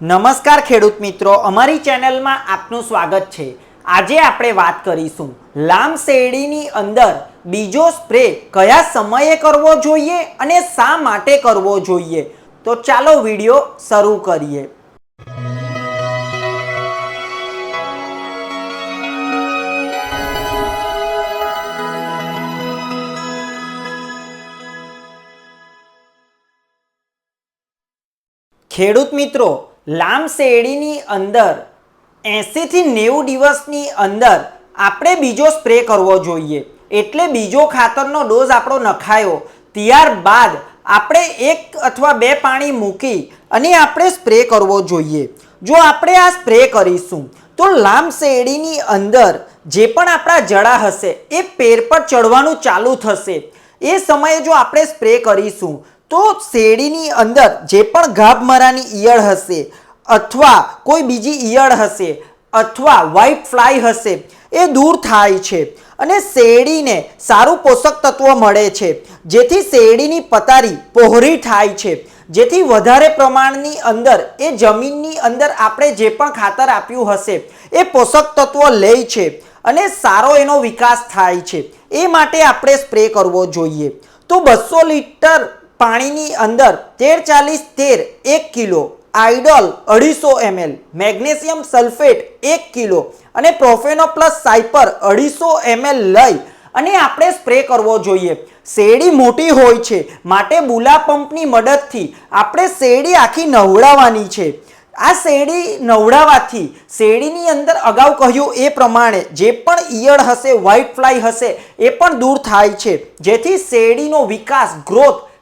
નમસ્કાર ખેડૂત મિત્રો, અમારી ચેનલમાં આપનું સ્વાગત છે. આજે આપણે વાત કરીશું, લામ શેરડીની અંદર બીજો સ્પ્રે કયા સમયે કરવો જોઈએ અને શા માટે કરવો જોઈએ? તો ચાલો વીડિયો શરૂ કરીએ. ખેડૂત મિત્રો લામ શેરડીની અંદર, એંશીથી નેવું દિવસની અંદર આપણે બીજો સ્પ્રે કરવો જોઈએ. એટલે બીજો ખાતરનો ડોઝ આપણો નખાયો. ત્યારબાદ આપણે એક અથવા બે પાણી મૂકી અને આપણે સ્પ્રે કરવો જોઈએ. જો આપણે આ સ્પ્રે કરીશું, તો લાંબ શેરડીની અંદર જે પણ આપણા જડા હશે, એ પેર પર ચડવાનું ચાલુ થશે. એ સમયે જો આપણે સ્પ્રે કરીશું તો શેરડીની અંદર જે પણ ગાભમરાની ઈયળ હશે, અથવા કોઈ બીજી ઈયળ હશે, અથવા વ્હાઇટ ફ્લાય હશે, એ દૂર થાય છે. અને શેરડીને સારું પોષક તત્વ મળે છે. જેથી શેરડીની પતારી પહોળી થાય છે. જેથી વધારે પ્રમાણની અંદર, એ જમીનની અંદર આપણે જે પણ ખાતર આપ્યું હશે, એ પોષક તત્વો લે છે અને સારો એનો વિકાસ થાય છે. એ માટે આપણે સ્પ્રે કરવો જોઈએ. તો બસો લીટર પાણીની અંદર તેર ચાલીસ તેર એક કિલો આઇડોલ અઢીસો એમએલ, મેગ્નેશિયમ સલ્ફેટ એક કિલો અને પ્રોફેનો પ્લસ સાયપર અઢીસો એમએલ લઈ અને આપણે સ્પ્રે કરવો જોઈએ. શેરડી મોટી હોય છે, માટે બુલા પંપની મદદથી આપણે શેરડી આખી નવડાવવાની છે. આ શેરડી નવડાવવાથી શેરડીની અંદર અગાઉ કહ્યું એ પ્રમાણે જે પણ ઈયળ હશે, વ્હાઇટ ફ્લાય હશે, એ પણ દૂર થાય છે. જેથી શેરડીનો વિકાસ, ગ્રોથ